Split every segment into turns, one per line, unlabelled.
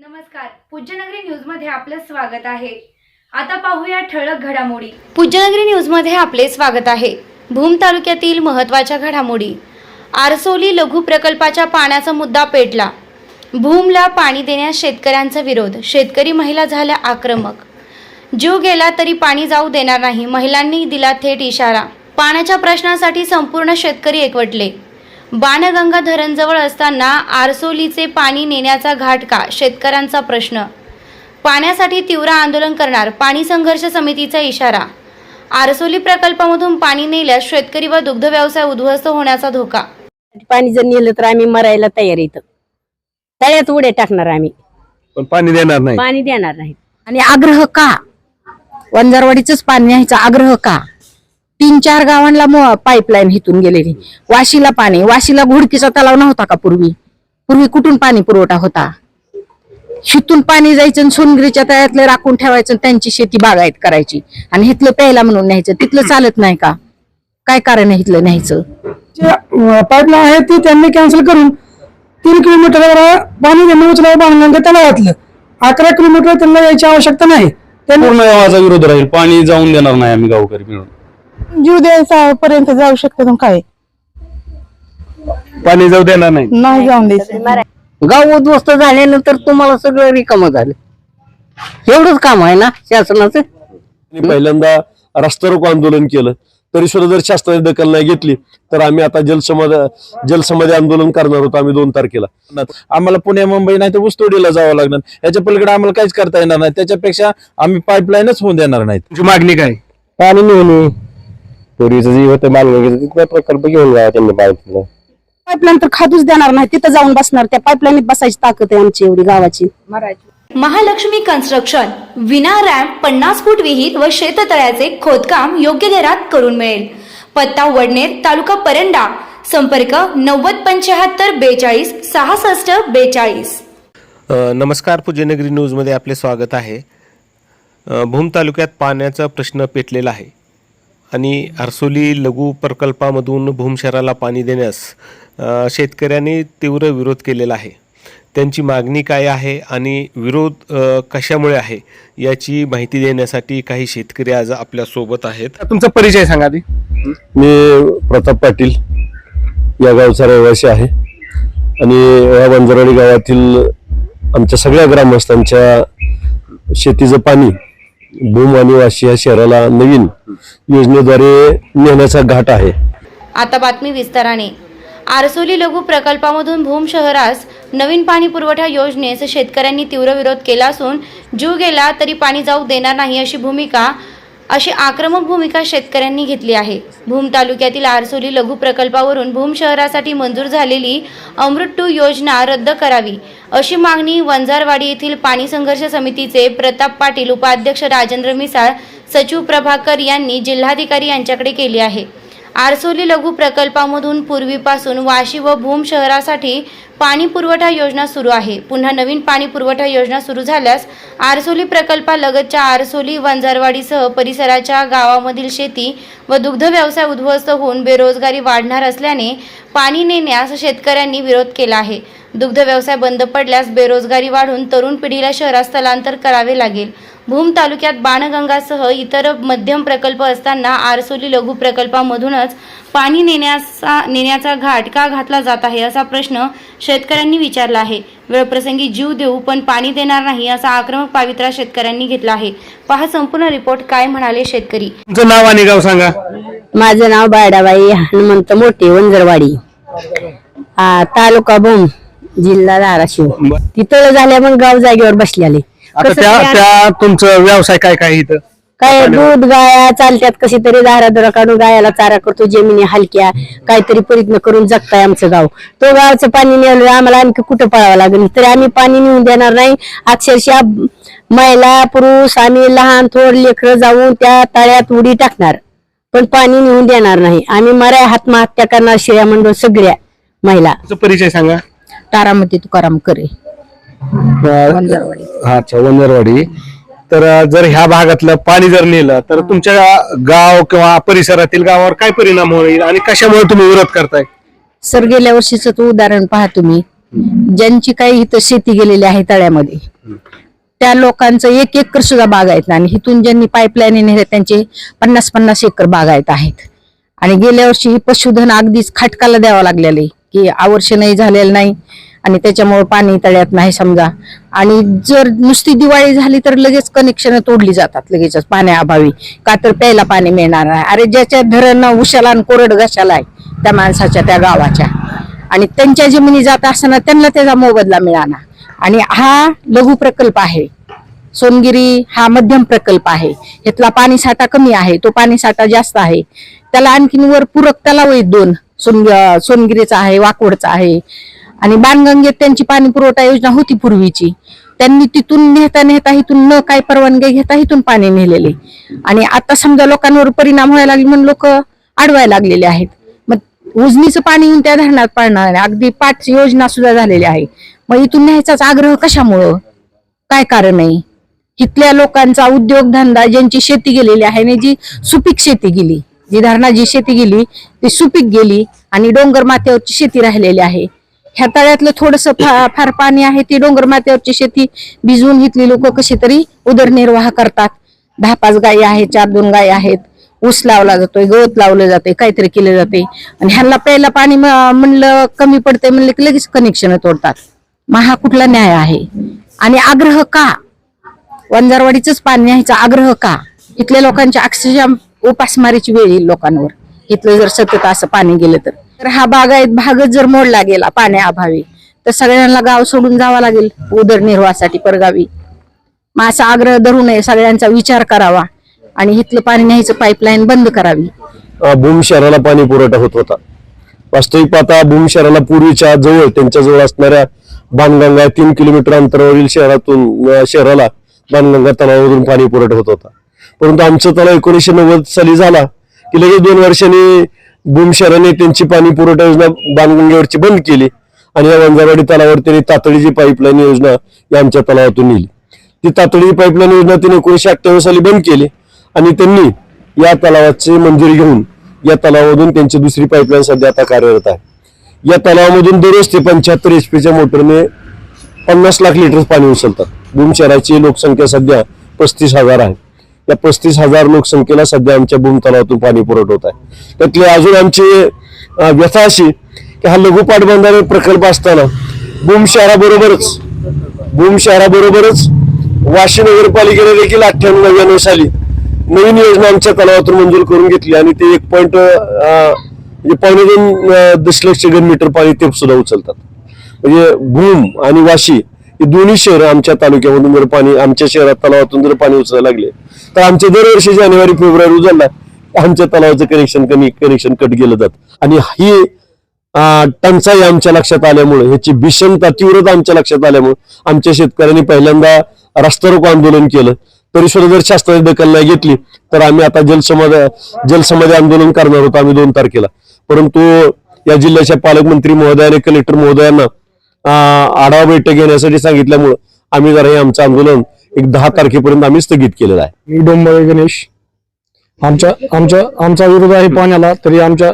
नमस्कार. पूज्यनगरी न्यूजमध्ये आपलं स्वागत आहे. आता पाहूया ठळक घडामोडी. पूज्यनगरी न्यूजमध्ये आपले स्वागत आहे. भूम तालुक्यातील महत्त्वाच्या घडामोडी. आरसोली लघु प्रकल्पाच्या पाण्याचा मुद्दा पेटला. भूमला पाणी देण्यास शेतकऱ्यांचा विरोध. शेतकरी महिला झाल्या आक्रमक. जीव गेला तरी पाणी जाऊ देणार नाही. महिलांनी दिला थेट इशारा. पाण्याच्या प्रश्नासाठी संपूर्ण शेतकरी एकवटले. बाणगंगा धरणजवळ असताना आरसोलीचे पाणी नेण्याचा घाट का शेतकऱ्यांचा प्रश्न. पाण्यासाठी तीव्र आंदोलन करणार पाणी संघर्ष समितीचा इशारा. आरसोली प्रकल्पामधून पाणी नेल्यास शेतकरी व दुग्ध व्यवसाय उद्ध्वस्त होण्याचा धोका.
पाणी जर नेलं तर आम्ही मरायला तयार येतं तळ्यात उड्या टाकणार आम्ही.
पण पाणी देणार नाही.
पाणी देणार नाही. आणि आग्रह का? वंजारवाडीच पाणी न्यायचा आग्रह का? तीन चार गावांना पाईपलाईन हिथून गेलेली. वाशीला पाणी वाशीला घोडकीचा तलाव नव्हता का पूर्वी? पूर्वी कुठून पाणी पुरवठा होता? शितून पाणी जायचं सोनगिरीच्या तळ्यातलं राखून ठेवायचं आणि त्यांची शेती बागायत करायची. आणि हिथलं प्यायला म्हणून न्यायचं. तिथलं चालत नाही का? काय कारण आहे हिथलं न्यायचं?
जे पाईपलाईन आहे ती त्यांनी कॅन्सल करून तीन किलोमीटर पाणी त्यांनी उचलावं बांधलं त्याला अकरा किलोमीटर त्यांना यायची आवश्यकता नाही.
पूर्ण गावाचा विरोध राहील. पाणी जाऊन देणार नाही आम्ही गावकरी मिळून.
जीव द्यायचा पर्यंत जाऊ शकतो काय?
पाणी जाऊ देणार नाही.
नाही जाऊन द्यायचं
गाव उद्ध्वस्त झाल्यानंतर तुम्हाला सगळं रिकामं झालं. एवढंच काम आहे ना शासनाचं?
आणि पहिल्यांदा रस्ता रोको आंदोलन केलं. तरी सुद्धा जर शासनाने दखल नाही घेतली तर आम्ही आता जलसमाध जलसमाधी आंदोलन करणार होतो आम्ही दोन तारखेला. आम्हाला पुणे मुंबई नाही तर ऊसतोडीला जावं लागणार. याच्या पलीकडे आम्हाला काहीच करता येणार नाही. त्याच्यापेक्षा आम्ही पाईपलाईनच होऊन देणार नाहीत.
तुमची मागणी काय?
पाणी मिळून पूर्वीचं जे होतं तिथला प्रकल्प घेऊन जावा त्यांनी पाणी
पाईपलाईन तर खादूच देणार नाही तिथं जाऊन बसणार त्या पाईपलाईनीत बसायची ताकद आहे आमची एवढी गावाची.
महालक्ष्मी कन्स्ट्रक्शन विना रॅम्प पन्नास फूट विहीर व शेततळ्याचे खोदकाम योग्य दरात करून मिळेल. पत्ता वडनेर तालुका परंडा संपर्क नव्वद पंच्याहत्तर बेचाळीस सहासष्ट बेचाळीस.
अ, नमस्कार पूज्यनगरी न्यूजमध्ये आपले स्वागत आहे. अ, भूम तालुक्यात पाण्याचा प्रश्न पेटलेला आहे. आणि हर्सोली लघु प्रकल्पामधून भूम शहराला पाणी देण्यास शेतकऱ्यांनी तीव्र विरोध केलेला आहे. त्यांची मागणी काय आहे आणि विरोध कशामुळे आहे याची माहिती देण्यासाठी काही शेतकरी आज आपल्यासोबत आहेत.
तुमचा परिचय सांगा आधी.
मी प्रताप पाटील या गावचा रहिवासी आहे. आणि या वंजरवाडी गावातील आमच्या सगळ्या ग्रामस्थांच्या शेतीचं पाणी भूम आणि वाशी या शहराला नवीन योजनेद्वारे नेण्याचा घाट आहे.
आता बातमी विस्ताराने. आरसोली लघु प्रकल्पामधून भूम शहरास नवीन पाणी पुरवठा योजनेस शेतकऱ्यांनी तीव्र विरोध केला असून जीव गेला तरी पाणी जाऊ देणार नाही अशी भूमिका अशी आक्रमक भूमिका शेतकऱ्यांनी घेतली आहे. भूम तालुक्यातील आरसोली लघु प्रकल्पावरून भूम शहरासाठी मंजूर झालेली अमृत टू योजना रद्द करावी अशी मागणी वंजारवाडी येथील पाणी संघर्ष समितीचे प्रताप पाटील उपाध्यक्ष राजेंद्र मिसाळ सचिव प्रभाकर यांनी जिल्हाधिकारी यांच्याकडे केली आहे. आरसोली लघु प्रकल्पामधून पूर्वीपासून वाशी व भूम शहरासाठी पाणी पुरवठा योजना सुरू आहे. पुन्हा नवीन पाणी पुरवठा योजना सुरू झाल्यास आरसोली प्रकल्पालगतच्या आरसोली वंजारवाडीसह परिसराच्या गावामधील शेती व दुग्ध व्यवसाय उद्ध्वस्त होऊन बेरोजगारी वाढणार असल्याने पाणी नेण्यास शेतकऱ्यांनी विरोध केला आहे. दुग्ध व्यवसाय बंद पडल्यास बेरोजगारी वाढून तरुण पिढीला शहरात स्थलांतर करावे लागेल. भूम तालुक्यात बाणगंगासह इतर मध्यम प्रकल्प असताना आरसोली लघु प्रकल्पामधूनच पाणी नेण्याचा नेण्याचा घाट का घातला जात आहे असा प्रश्न शेतकऱ्यांनी विचारला आहे. वेळप्रसंगी जीव देऊ पण पाणी देणार नाही असा आक्रमक पावित्रा शेतकऱ्यांनी घेतला आहे. पहा संपूर्ण रिपोर्ट काय म्हणाले शेतकरी.
तुमचं नाव आणि गाव सांगा.
माझं नाव बायडाबाई हनुमंत मोठे वंजरवाडी. हा तालुका भूम जिल्हा धाराशिव. तिथं झाल्या मग गाव जागेवर बसलेले.
आता
कसं
त्या तुमचं व्यवसाय काय काय इथं?
काय दूध गाया चालत्यात कशी तरी दारा दुरा काढून गायाला चारा करतो जमिनी हलक्या काहीतरी प्रयत्न करून जगताय आमचं गाव. तो गावचं पाणी नेलं आम्हाला आणखी कुठं पळावं लागेल? तरी आम्ही पाणी नेऊन देणार नाही. अक्षरशः महिला पुरुष आम्ही लहान थोड लेकरं जाऊन त्या तळ्यात उडी टाकणार. पण पाणी नेऊन देणार नाही. आम्ही मराय आत्महत्या करणार शिळ्या मंडळ सगळ्या महिला.
तुमचा परिचय सांगा.
तारामती तुकाराम करे.
हा अच्छा वंजरवाडी. तर अ, जर ह्या भागातलं पाणी जर नेलं तर तुमच्या गाव किंवा परिसरातील गावावर काय परिणाम होईल आणि कशामुळे तुम्ही विरोध करताय?
सर गेल्या वर्षीच उदाहरण पहा तुम्ही. ज्यांची काही इथं शेती गेलेली आहे तळ्यामध्ये त्या लोकांचं एक एकर सुद्धा बागायत आणि इथून ज्यांनी पाईपलाईन नेले त्यांचे पन्नास पन्नास एकर बागायत आहेत आणि गेल्या वर्षी पशुधन अगदीच खाटकाला द्यावं लागलेले की आवर्ष नाही झालेलं नाही. आणि त्याच्यामुळे पाणी तळ्यात नाही समजा. आणि जर नुसती दिवाळी झाली तर लगेच कनेक्शन तोडली जातात लगेचच पाण्याअभावी का तर प्यायला पाणी मिळणार नाही. अरे ज्याच्या धरण उशाला आणि कोरड घशाला आहे त्या माणसाच्या त्या गावाच्या. आणि त्यांच्या जमिनी जात असताना त्यांना त्याचा मोबदला मिळाला. आणि हा लघु प्रकल्प आहे. सोनगिरी हा मध्यम प्रकल्प आहे. इथला पाणी साठा कमी आहे तो पाणी साठा जास्त आहे. त्याला आणखीन वर पूरक तलाव आहेत दोन. सोन सोनगिरीचा आहे वाकोडचा आहे. आणि बाणगंगेत त्यांची पाणी पुरवठा योजना होती पूर्वीची. त्यांनी तिथून नेता नेहता इथून न काय परवानगी घेता इथून पाणी नेलेले. आणि आता समजा लोकांवर परिणाम व्हायला लागले म्हणून लोक अडवायला लागलेले आहेत. मग उजनीचं पाणी येऊन त्या धरणात पाडणार अगदी पाच योजना सुद्धा झालेल्या आहे मग इथून न्यायचाच आग्रह कशामुळं? काय कारण आहे? इथल्या लोकांचा उद्योगधंदा ज्यांची शेती गेलेली आहे आणि जी सुपीक शेती गेली जी धरणाची शेती गेली ती सुपीक गेली आणि डोंगर माथ्यावरची शेती राहिलेली आहे. ह्या तळ्यातलं थोडस फार पाणी आहे ती डोंगर माथ्यावरची शेती भिजवून घेतली लोक कशी तरी उदरनिर्वाह करतात. दहा पाच गायी आहेत चार दोन गायी आहेत ऊस लावला जातोय गवत लावलं जाते काहीतरी केलं जाते आणि ह्यांना प्यायला पाणी म्हणलं कमी पडते म्हणलं की लगेच कनेक्शन तोडतात. मग हा कुठला न्याय आहे? आणि आग्रह का? वंजारवाडीच पाणी न्यायचा आग्रह का? इथल्या लोकांच्या अक्षरशः उपासमारीची वेळ येईल लोकांवर. इथलं जर सतत असं पाणी गेलं तर. तर हा बागायत भागच जर मोडला गेला पाण्याअभावी तर सगळ्यांना गाव सोडून जावा लागेल उदरनिर्वाहासाठी परगावी. मग असा आग्रह धरू नये सगळ्यांचा विचार करावा आणि इथलं पाणी न्यायचं पाईपलाईन बंद करावी.
भूम शहराला पाणी पुरवठा होत होता. वास्तविक पाहता भूम शहराला पूर्वीच्या जवळ त्यांच्या जवळ असणाऱ्या बाणगंगा तीन किलोमीटर अंतरावरील शहरातून शहराला बाणगंगा तलावावरून पाणी पुरवठा होत होता. परंतु आमचं तलाव एकोणीशे नव्वद साली झाला की लगेच दोन वर्षांनी भूमशराने त्यांची पाणी पुरवठा योजना बाणगंगेवरची बंद केली आणि या वंजारवाडी तलावावर त्यांनी तातडीची पाईपलाईन योजना या आमच्या तलावातून नेली. ती तातडीची पाईपलाईन योजना त्यांनी एकोणीशे अठ्ठावीस साली बंद केली आणि त्यांनी या तलावाची मंजुरी घेऊन या तलावामधून त्यांची दुसरी पाईपलाईन सध्या आता कार्यरत आहे. या तलावामधून दररोज ते पंच्याहत्तर एच पीच्या मोटरने पन्नास लाख लिटर पाणी उचलतात. भूम शहराची लोकसंख्या सध्या पस्तीस हजार आहे. या पस्तीस हजार लोकसंख्येला सध्या आमच्या भूम तलावातून पाणी पुरवठा होत आहे. त्यातली अजून आमची व्यथा अशी की हा लघुपाट पाटबंधारे प्रकल्प असताना भूम शहराबरोबरच भूम शहराबरोबरच वाशी नगरपालिकेने देखील अठ्ठ्याण्णव नव्याण्णव साली नवीन योजना आमच्या तलावातून मंजूर करून घेतली आणि ते एक पॉईंट म्हणजे पावणे दोन दशलक्ष घन मीटर पाणी ते सुद्धा उचलतात. म्हणजे भूम आणि वाशी ही दोन्ही शहरं आमच्या तालुक्यामधून जर पाणी आमच्या शहरात तलावातून जर पाणी उचलायला लागले तर आमचे दरवर्षी जानेवारी फेब्रुवारी उजळला आमच्या तलावाचं कनेक्शन कमी कनेक्शन कट केलं जात. आणि ही टंचाई आमच्या लक्षात आल्यामुळे ह्याची भीषणता तीव्रता आमच्या लक्षात आल्यामुळे आमच्या शेतकऱ्यांनी पहिल्यांदा रस्ता रोको आंदोलन केलं. तरी सुद्धा जर शासनाची दखल नाही घेतली तर आम्ही आता जलसमाधी जलसमाधी आंदोलन करणार होतो आम्ही दोन तारखेला. परंतु या जिल्ह्याच्या पालकमंत्री महोदयाने कलेक्टर महोदयांना आढावा बैठक घेण्यासाठी सांगितल्यामुळं आम्ही जरा हे आमचं आंदोलन एक दहा तारखेपर्यंत आम्ही स्थगित केलेलं आहे.
मी डोंबळे गणेश. आमच्या आमच्या आमचा विरोध आहे पाण्याला तरी आमच्या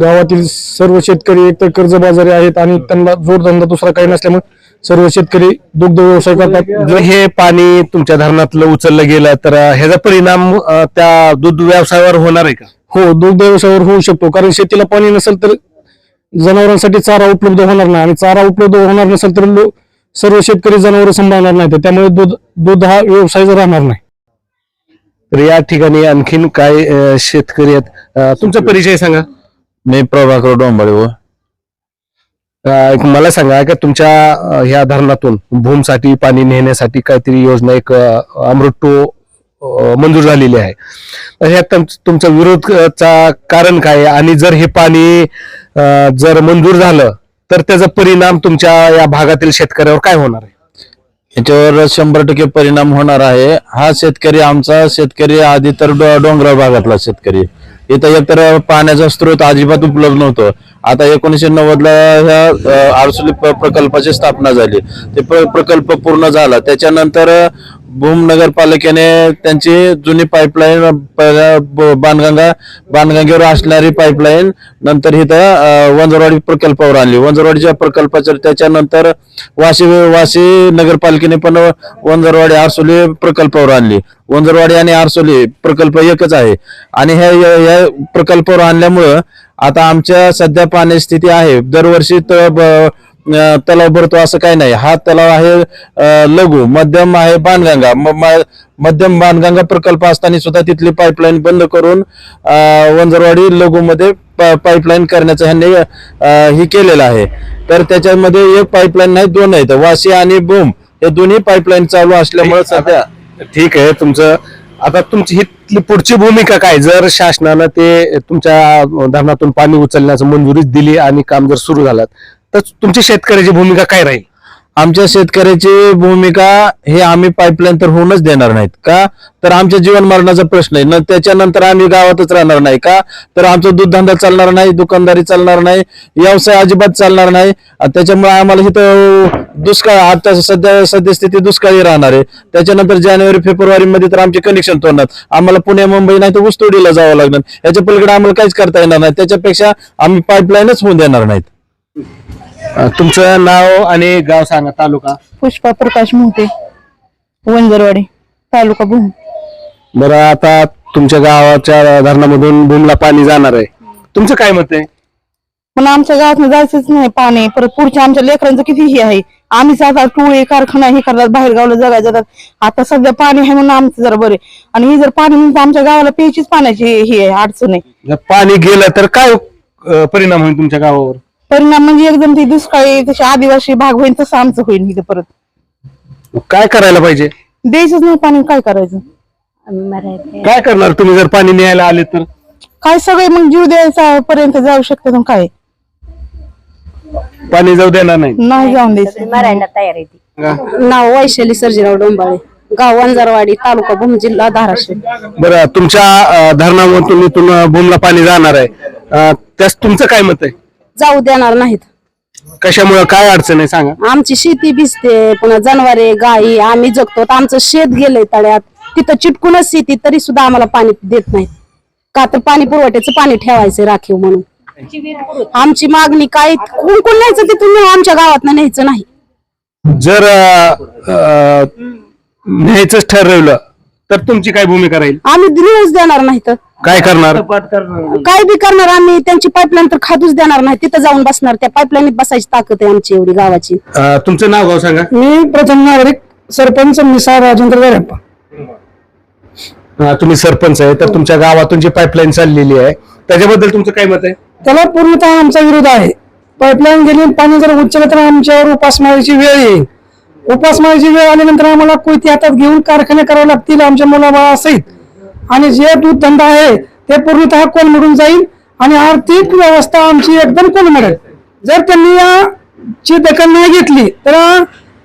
गावातील सर्व शेतकरी एकतर कर्जबाजारी आहेत आणि त्यांना जोडधंदा दुसरा काही नसल्यामुळे सर्व शेतकरी दुग्ध व्यवसाय करतात.
जर हे पाणी तुमच्या धरणातलं उचललं गेलं तर ह्याचा परिणाम त्या दूध व्यवसायावर होणार आहे का?
हो दुग्ध व्यवसायावर होऊ शकतो कारण शेतीला पाणी नसेल तर जनावरांसाठी चारा उपलब्ध होणार नाही आणि चारा उपलब्ध होणार नसेल तर सर्व शेतकरी जनावर सांभाळणार नाही त्यामुळे दूध दूध हा व्यवसाय राहणार नाही.
तर या ठिकाणी आणखीन काय शेतकरी आहेत. तुमचा परिचय सांगा.
मी प्रभाकर डोंबळे व
अं, मला सांगा का तुमच्या ह्या धरणातून भूमसाठी पाणी नेण्यासाठी काहीतरी योजना एक अमृतो मंजूर झालेली आहे. तर ह्यात तुम- तुमचा विरोधचा कारण काय आहे? आणि जर हे पाणी जर मंजूर झालं तर त्याचा परिणाम तुमच्या या भागातील शेतकऱ्यावर काय होणार आहे?
याच्यावर शंभर टक्के परिणाम होणार आहे. हा शेतकरी आमचा शेतकरी आधी तर डोंगराळ भागातला शेतकरी इथं एकतर पाण्याचा स्रोत अजिबात उपलब्ध नव्हतं. आता एकोणीशे नव्वद ला ह्या आरसुली प्रकल्पाची स्थापना झाली. ते प्र- प्रकल्प पूर्ण झाला. त्याच्यानंतर भूम नगरपालिकेने त्यांची जुनी पाईपलाईन बाणगंगा बाणगंगेवर असणारी पाईपलाईन नंतर इथं वंजरवाडी प्रकल्पावर आणली. वंजरवाडीच्या प्रकल्पाच्या त्याच्यानंतर वाशी वाशी नगरपालिकेने पण वंजरवाडी आरसोली प्रकल्पावर आणली. वंजरवाडी आणि आरसोली प्रकल्प एकच आहे. आणि ह्या या- प्रकल्पावर आणल्यामुळं आता आमच्या सध्या पाणी स्थिती आहे. दरवर्षी त- ब- तलाव भरतो असं काही नाही. हा तलाव आहे लघु मध्यम आहे बाणगंगा. मध्यम बाणगंगा प्रकल्प असताना सुद्धा तिथली पाईपलाईन बंद करून वंजरवाडी लघु मध्ये पाईपलाईन करण्याचं ह्यांनी हे केलेलं आहे. तर त्याच्यामध्ये एक पाईपलाईन नाही दोन आहेत. वाशी आणि बूम हे दोन्ही पाईपलाईन चालू असल्यामुळे सध्या
ठीक आहे तुमचं आता तुमची ही पुढची भूमिका काय? जर शासनानं ते तुमच्या धरणातून पाणी उचलण्याचं मंजुरीच दिली आणि काम जर सुरू झालं तर तुमची शेतकऱ्याची भूमिका काय राहील?
आमच्या शेतकऱ्याची भूमिका हे आम्ही पाईपलाईन तर होऊनच देणार नाहीत का? तर आमच्या जीवन मरणाचा प्रश्न आहे. न त्याच्यानंतर आम्ही गावातच राहणार नाही का? तर आमचा दूधधंदा चालणार नाही दुकानदारी चालणार नाही व्यवसाय अजिबात चालणार नाही. त्याच्यामुळे आम्हाला इथं दुष्काळ आता सध्या सद्यस्थिती दुष्काळी राहणार आहे. त्याच्यानंतर जानेवारी फेब्रुवारी मध्ये तर आमचे कनेक्शन तोडणार. आम्हाला पुणे मुंबई नाही तर ऊसतोडीला जावं लागणार. याच्या पलीकडे आम्हाला काहीच करता येणार नाही. त्याच्यापेक्षा आम्ही पाईपलाईनच होऊन देणार नाहीत.
अं, तुमचं नाव आणि गाव सांगा तालुका.
पुष्पा प्रकाश मोठे वंजरवाडी तालुका भूम.
बरं आता तुमच्या गावाच्या धरणामधून भूमला पाणी जाणार आहे. तुमचं काय मत आहे?
पण आमच्या गावात जायचंच नाही पाणी. परत पुढच्या आमच्या लेकरांचं किती हे आहे. आम्ही जातात टोळे कारखाना हे करतात बाहेर गावला जगायला जातात. आता सध्या पाणी आहे म्हणून आमचं जरा बरे आणि हे जर पाणी म्हणून आमच्या गावाला प्यायचीच पाण्याची हे आहे अडचण आहे.
जर पाणी गेलं तर काय अं, परिणाम होईल तुमच्या गावावर?
परिणाम म्हणजे एकदम ती दुष्काळी तशी आदिवासी भाग होईल तसं आमचं होईल इथं परत.
काय करायला पाहिजे?
द्यायचंच नाही पाणी काय करायचं?
काय करणार तुम्ही? जर पाणी न्यायला आले तर?
काय सगळे मग जीव द्यायचा पर्यंत जाऊ शकते मग काय?
पाणी जाऊ देणार नाही.
नाही जाऊन द्यायचं
मरायला तयार आहे ती.
नाव वैशाली सर्जीराव डोंबाळे गाव वंजारवाडी तालुका भूम जिल्हा धाराशिव.
बरं तुमच्या अं, धरणामधून इथून अं, भूमला पाणी जाणार आहे. अं, त्यास तुमचं काय मत आहे?
जाऊ देणार नाहीत.
कशामुळे? काय अडचण आहे? सांगा.
आमची शेती भिजते पुन्हा जनावरे गाई आम्ही जगतो. तर आमचं शेत गेलंय तळ्यात. तिथं चिटकूनच शेती तरी सुद्धा आम्हाला पाणी देत नाहीत. का तर पाणी पुरवठ्याचं पाणी ठेवायचं राखीव म्हणून. आमची मागणी काय? कोण कोण न्यायचं तिथून? आमच्या गावात न्यायचं नाही.
जर अं, अं, न्यायचंच ठरवलं तर तुमची काय भूमिका राहील?
आम्ही न्यूज देणार नाही तर
काय करणार?
काय बी करणार आम्ही. त्यांची पाईपलाईन तर खादूच देणार नाही तिथं जाऊन बसणार त्या पाईपलाईनीत बसायची ताकद आहे आमची एवढी गावाची.
अं, तुमचं नाव गाव सांगा.
मी प्रथम नागरिक सरपंच मिसाळ राजेंद्र गारप्पा
अं, तुम्ही सरपंच आहे तर तुमच्या गावातून जी पाईपलाईन चाललेली आहे त्याच्याबद्दल तुमचं काय मत आहे?
त्याला पूर्णतः आमचा विरोध आहे. पाईपलाईन गेली पाणी जर उचललं तर आमच्यावर उपासमारीची वेळ येईल. उपासमारीची वेळ आल्यानंतर आम्हाला कोयती हातात घेऊन कारखाने करावे लागतील आमच्या मुलाबाळासहित. आणि जे दूध धंदा आहे ते पूर्णतः कोलमडून जाईल? आणि आर्थिक व्यवस्था आमची एकदम कोलमडेल जर त्यांनी याची दखल नाही घेतली तर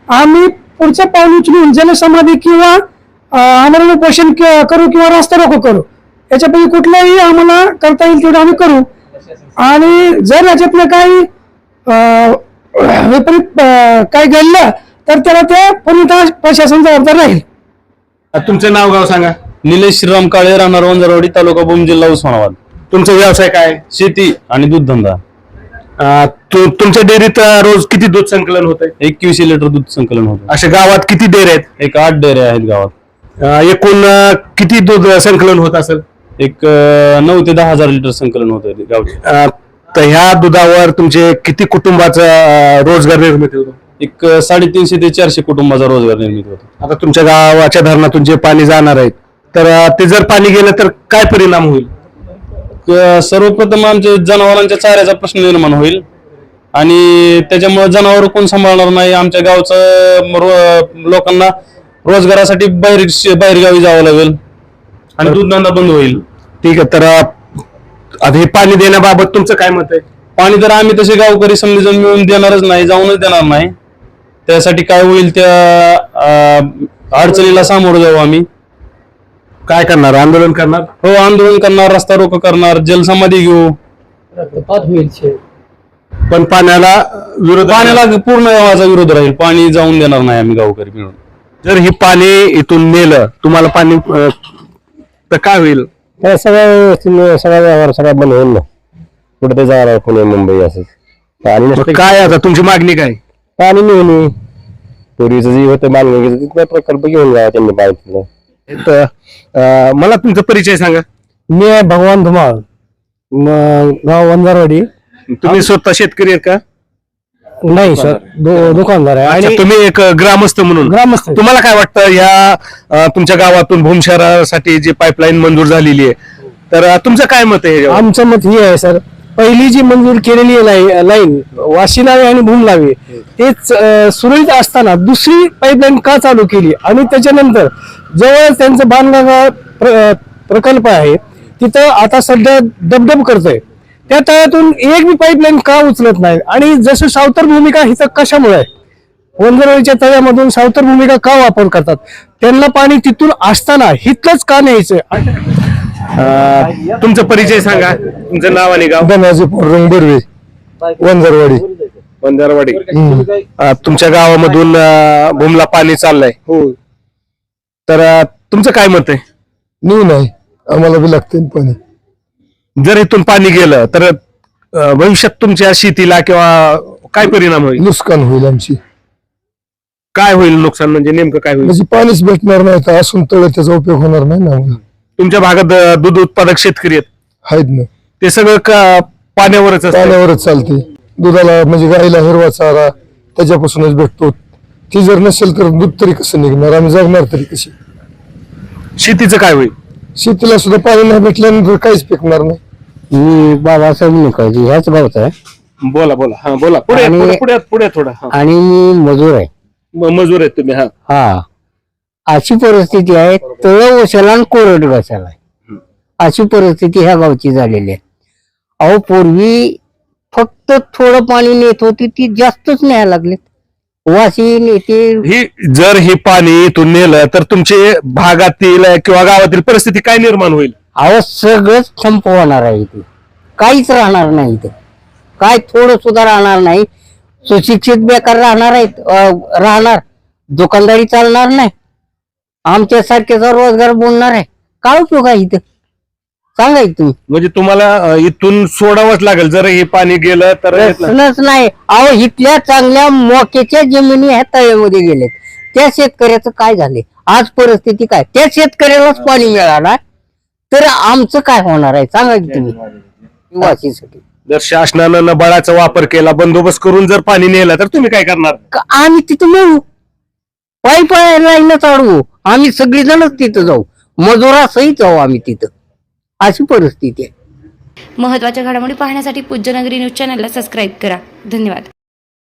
आम्ही पुढचं पाऊल उचलून जलसमाधी किंवा आमरण उपोषण करू किंवा रास्ता रोको करू. याच्यापैकी कुठलंही आम्हाला करता येईल तेवढं आम्ही करू. आणि जर याच्यातलं काही विपरीत काही घडलं तर त्याला ते पूर्णतः प्रशासन जबाबदार राहील.
तुमचं नाव गाव सांगा.
निलेश श्रीराम काळे राहणार वंजरवाडी तालुका भूम जिल्हा उस्मानाबाद.
तुमचा व्यवसाय काय?
शेती आणि दूध धंदा.
अं, तु- तुमच्या डेअरीत अं, रोज किती दूध संकलन होत आहे
एकवीसशे लिटर दूध संकलन होतं.
अशा गावात किती डेअरी आहेत?
एक आठ डेअऱ्या आहेत गावात.
अं, एकूण अं, किती दूध संकलन होत असेल?
एक अं, नऊ ते दहा हजार लिटर संकलन होतं गावचे.
अं, तर ह्या दुधावर तुमचे किती कुटुंबाचा अं, रोजगार निर्मिती होतो?
एक अं, साडेतीनशे ते चारशे कुटुंबाचा रोजगार निर्मिती होतो.
आता तुमच्या गावाच्या धरणातून जे पाणी जाणार आहे तर ते जर पाणी गेलं तर काय परिणाम होईल?
क- सर्वप्रथम आमच्या जनावरांच्या चाऱ्याचा प्रश्न निर्माण होईल. आणि त्याच्यामुळे जनावर कोण सांभाळणार नाही? आमच्या गावचं रो- लोकांना रोजगारासाठी बाहेर बाहेर गावी जावं लागेल. आणि दूध धंदा बंद होईल.
ठीक आहे तर अं, आता हे पाणी देण्याबाबत तुमचं काय मत आहे?
पाणी तर आम्ही तसे गावकरी समजून मिळून देणारच नाही जाऊनच देणार नाही. त्यासाठी काय होईल त्या अं, अडचणीला सामोरं जाऊ आम्ही.
काय करणार? आंदोलन करणार?
हो आंदोलन करणार रस्ता रोको करणार जलसमाधी घेऊ.
पण पाण्याला विरोध
पाण्याला पूर्ण गावाचा विरोध राहील. पाणी जाऊन देणार नाही आम्ही गावकरी मिळून.
जर ही पाणी इथून नेलं तुम्हाला पाणी अं, तर काय होईल?
काय सगळं सगळा व्यवहार सगळा बंद होईल ना. कुठे ते जाणार पुणे मुंबई असं पाणी
मग
नसतं.
काय आता? तुमची मागणी काय?
पाणी मिळून पूर्वीचं जे होतं तिथला प्रकल्प घेऊन जावा त्यांनी पाहिजे
तर, अं, मला तुमचा परिचय सांगा.
मी आहे भगवान धुमाळ. म- गाव वंजारवाडी
तुम्ही स्वतः शेतकरी आहेत का?
नाही सर. दु- दुकानदार आहे.
अच्छा,
आणि
तुम्ही एक अं, ग्रामस्थ म्हणून.
ग्रामस्थ आहे.
तुम्हाला काय वाटतं या अं, तुमच्या गावातून भूम शहरासाठी जी पाईपलाईन मंजूर झालेली आहे तर अं, तुमचं काय मत आहे याच्यावर?
आमचं मत हे आहे सर. पहिली जी मंजूर केलेली लाई- लाईन वाशी लावे आणि भूम लावे तेच सुरळीत असताना दुसरी पाईपलाईन का चालू केली? आणि त्याच्यानंतर जवळ त्यांचं बांधणारा प्र- प्रकल्प आहे तिथं आता सध्या डबडब करतोय. त्या तळ्यातून एक बी पाईपलाईन का उचलत नाही? आणि जसं सावतर भूमिका हिचं कशामुळे आहे? वंजरवाडीच्या तळ्यामधून सावतर भूमिका का वापर करतात? त्यांना पाणी तिथून असताना हिथलंच का न्यायचं?
अं, तुमचा परिचय सांगा. तुमचं नाव आणि गाव?
धनाजी पोरंग बर्वे वंजरवाडी.
अं, तुमच्या गावामधून अं, भूमला पाणी चाललंय.
हो.
तर अं, तुमचं काय मत आहे?
नाही नाही. आम्हाला बी लागते पाणी.
जर इथून पाणी गेलं तर अं, भविष्यात तुमच्या शेतीला किंवा काय परिणाम होईल?
नुकसान होईल आमची.
काय होईल नुकसान? म्हणजे नेमकं काय होईल?
म्हणजे पाणीच भेटणार नाही तर असून तळ त्याचा उपयोग होणार नाही ना आम्हाला.
तुमच्या भागात अं, दूध उत्पादक शेतकरी आहेत.
आहेत ना.
ते सगळं का- पाण्यावरच असतं?
पाण्यावरच चालते. दुधाला म्हणजे गाईला हिरवा चारा त्याच्यापासूनच भेटतो. ती जर नसेल तर दूध तरी कसं निघणार? आम्ही जगणार तरी कशी?
शेतीचं काय होईल?
शेतीला सुद्धा पाणी नाही भेटल्यानंतर काहीच पिकणार नाही.
मी बाबासाहेब निकाळजी ह्याच गावचा आहे.
बोला बोला. हा बोला. पुढे
आणि-
पुढे पुढे पुढे थोडं. हा.
आणि मी मजूर आहे.
म- मजूर आहेत तुम्ही हा.
हा. अशी परिस्थिती आहे तळ ओशाला आणि कोरड आहे. अशी परिस्थिती ह्या गावची झालेली आहे. अहो पूर्वी फक्त थोडं पाणी नेत होती ती जास्तच न्यायला लागलेत. वाशी नेते
ही जर हे पाणी इथून नेलं तर तुमचे भागातील किंवा गावातील परिस्थिती काय निर्माण होईल?
अहो सगळंच संप होणार आहे इथे. काहीच राहणार नाही इथं. काय थोडं सुद्धा राहणार नाही. सुशिक्षित बेकार राहणार आहेत राहणार. दुकानदारी चालणार नाही. आमच्यासारख्याचा रोजगार बोलणार आहे. काय उपयोग आहे इथं? सांगा की तुम्ही
म्हणजे तुम्हाला अं, इथून सोडावंच लागेल. जर हे पाणी गेलं तर
प्रश्नच नाही. अहो इथल्या चांगल्या मोक्याच्या जमिनी ह्या तळ्यामध्ये गेलेत त्या शेतकऱ्याचं काय झाले आज परिस्थिती काय? त्या शेतकऱ्यालाच पाणी मिळाला. तर आमचं काय होणार आहे? सांगा की तुम्ही. वाशीसाठी.
जर शासनानं नबाळाचा वापर केला बंदोबस्त करून जर पाणी नेलं तर तुम्ही काय करणार?
का- आम्ही तिथं मिळू पायी पाय लाईनच अडवू आम्ही सगळीजणच तिथं जाऊ. मजुरासही जाऊ आम्ही तिथं. अशी परिस्थिती आहे.
महत्त्वाच्या घडामोडी पाहण्यासाठी पूज्यनगरी न्यूज चॅनलला सबस्क्राईब करा. धन्यवाद.